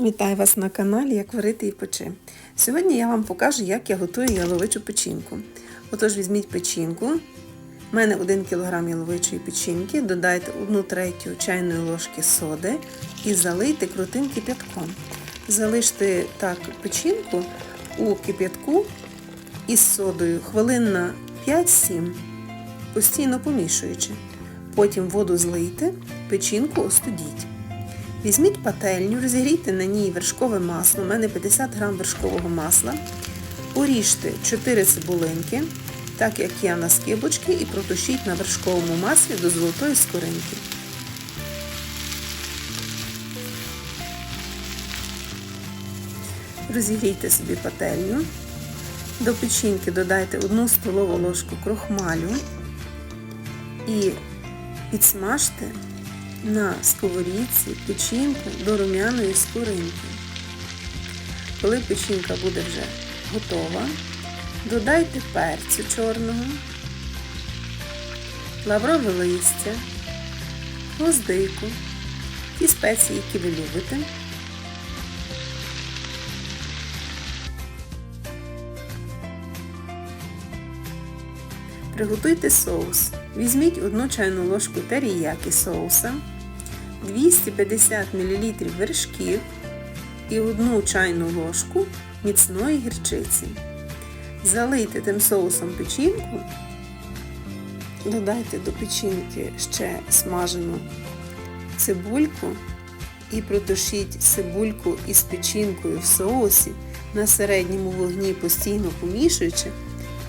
Вітаю вас на каналі Як варити і печи. Сьогодні я вам покажу, як я готую яловичу печінку. Отож, візьміть печінку. У мене 1 кг яловичої печінки, додайте 1 третю чайної ложки соди і залийте крутим кип'ятком. Залиште так печінку у кип'ятку із содою хвилин на 5-7, постійно помішуючи. Потім воду злийте, печінку остудіть. Візьміть пательню, розігрійте на ній вершкове масло, у мене 50 г вершкового масла. Поріжте 4 цибулинки, так як я на скибочки, і протушіть на вершковому маслі до золотої скоринки. Розігрійте собі пательню. До печінки додайте 1 столову ложку крохмалю і підсмажте на сковорідці печінку до рум'яної скоринки. Коли печінка буде вже готова, додайте перцю чорного, лаврове листя, гвоздику, ті спеції, які ви любите. Приготуйте соус. Візьміть 1 чайну ложку теріякі соуса, 250 мл вершків і 1 чайну ложку міцної гірчиці. Залийте тим соусом печінку, додайте до печінки ще смажену цибульку і протушіть цибульку із печінкою в соусі на середньому вогні, постійно помішуючи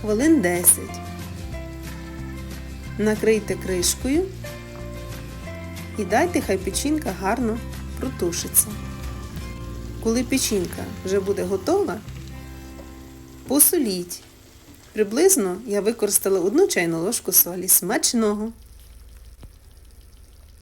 хвилин 10. Накрийте кришкою і дайте хай печінка гарно протушиться. Коли печінка вже буде готова, посоліть. Приблизно я використала одну чайну ложку солі смачного.